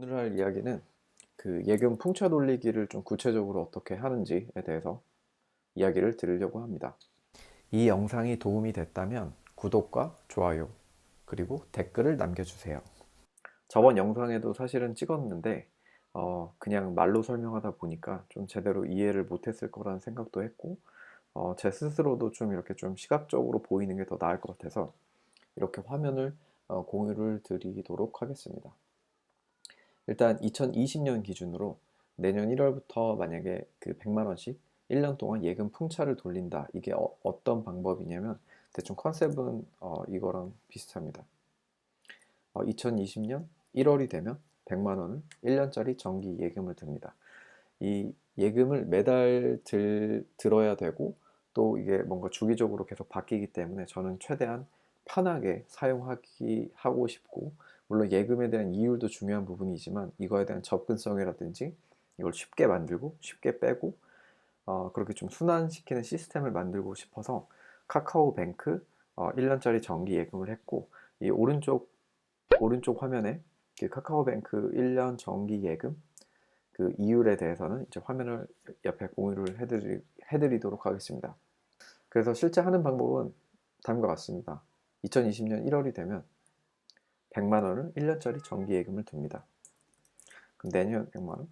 오늘 할 이야기는 그 예금 풍차 돌리기를 좀 구체적으로 어떻게 하는지에 대해서 이야기를 드리려고 합니다. 이 영상이 도움이 됐다면 구독과 좋아요 그리고 댓글을 남겨주세요. 저번 영상에도 사실은 찍었는데 어, 그냥 말로 설명하다 보니까 좀 제대로 이해를 못했을 거라는 생각도 했고 어, 제 스스로도 좀 이렇게 좀 시각적으로 보이는 게 더 나을 것 같아서 이렇게 화면을 어, 공유를 드리도록 하겠습니다. 일단 2020년 기준으로 내년 1월부터 만약에 그 100만 원씩 1년 동안 예금 풍차를 돌린다. 이게 어, 떤 방법이냐면 대충 컨셉은 어, 이거랑 비슷합니다. 어, 2020년 1월이 되면 100만 원을 1년짜리 정기 예금을 듭니다. 이 예금을 매달 들, 들어야 되고 또 이게 뭔가 주기적으로 계속 바뀌기 때문에 저는 최대한 편하게 사용하기 하고 싶고 물론 예금에 대한 이율도 중요한 부분이지만 이거에 대한 접근성이라든지 이걸 쉽게 만들고 쉽게 빼고 어, 그렇게 좀 순환시키는 시스템을 만들고 싶어서 카카오뱅크 어, 1년짜리 정기 예금을 했고 이 오른쪽 오른쪽 화면에 그 카카오뱅크 1년 정기 예금 그 이율에 대해서는 이제 화면을 옆에 공유를 해드리, 해드리도록 하겠습니다. 그래서 실제 하는 방법은 다음과 같습니다. 2020년 1월이 되면 100만 원을 1년짜리 정기 예금을 둡니다. 그럼 내년 100만 원,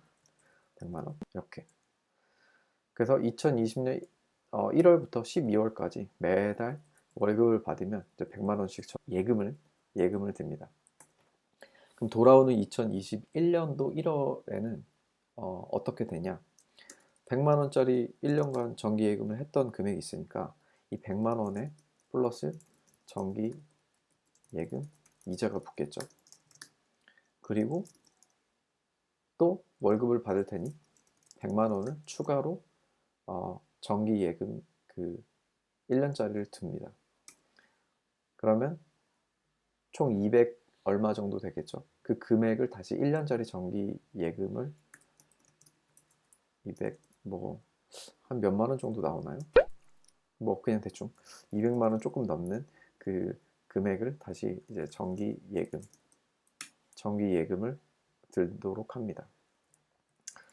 100만 원 이렇게. 그래서 2020년 1월부터 12월까지 매달 월급을 받으면 이제 100만 원씩 예금을 예금을 듭니다. 그럼 돌아오는 2021년도 1월에는 어, 어떻게 되냐? 100만 원짜리 1년간 정기 예금을 했던 금액이 있으니까 이 100만 원에 플러스 정기 예금 이자가 붙겠죠. 그리고 또 월급을 받을 테니 100만 원을 추가로 어, 정기 예금 그 1년짜리를 듭니다. 그러면 총 200 얼마 정도 되겠죠. 그 금액을 다시 1년짜리 정기 예금을 200 뭐 한 몇만 원 정도 나오나요? 뭐 그냥 대충 200만 원 조금 넘는 그 금액을 다시 이제 정기 예금 정기 예금을 들도록 합니다.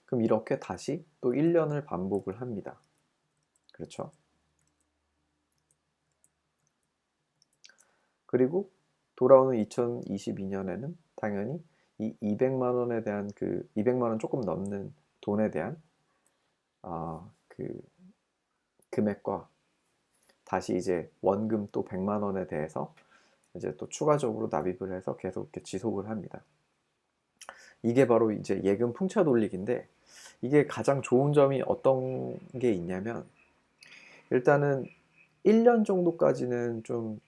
그럼 이렇게 다시 또 1년을 반복을 합니다. 그렇죠? 그리고 돌아오는 2022년에는 당연히 이 200만 원에 대한 그 200만 원 조금 넘는 돈에 대한 어, 그 금액과 다시 이제 원금 또 100만 원에 대해서 이제 또 추가적으로 납입을 해서 계속 이렇게 지속을 합니다. 이게 바로 이제 예금 풍차 돌리기인데 이게 가장 좋은 점이 어떤 게 있냐면 일단은 1년 정도까지는 좀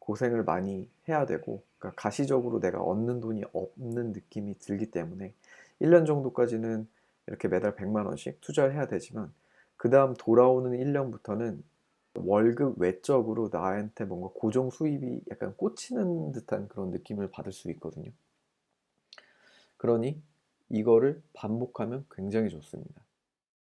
고생을 많이 해야 되고 그러니까 가시적으로 내가 얻는 돈이 없는 느낌이 들기 때문에 1년 정도까지는 이렇게 매달 100만 원씩 투자를 해야 되지만 그 다음 돌아오는 1년부터는 월급 외적으로 나한테 뭔가 고정 수입이 약간 꽂히는 듯한 그런 느낌을 받을 수 있거든요. 그러니 이거를 반복하면 굉장히 좋습니다.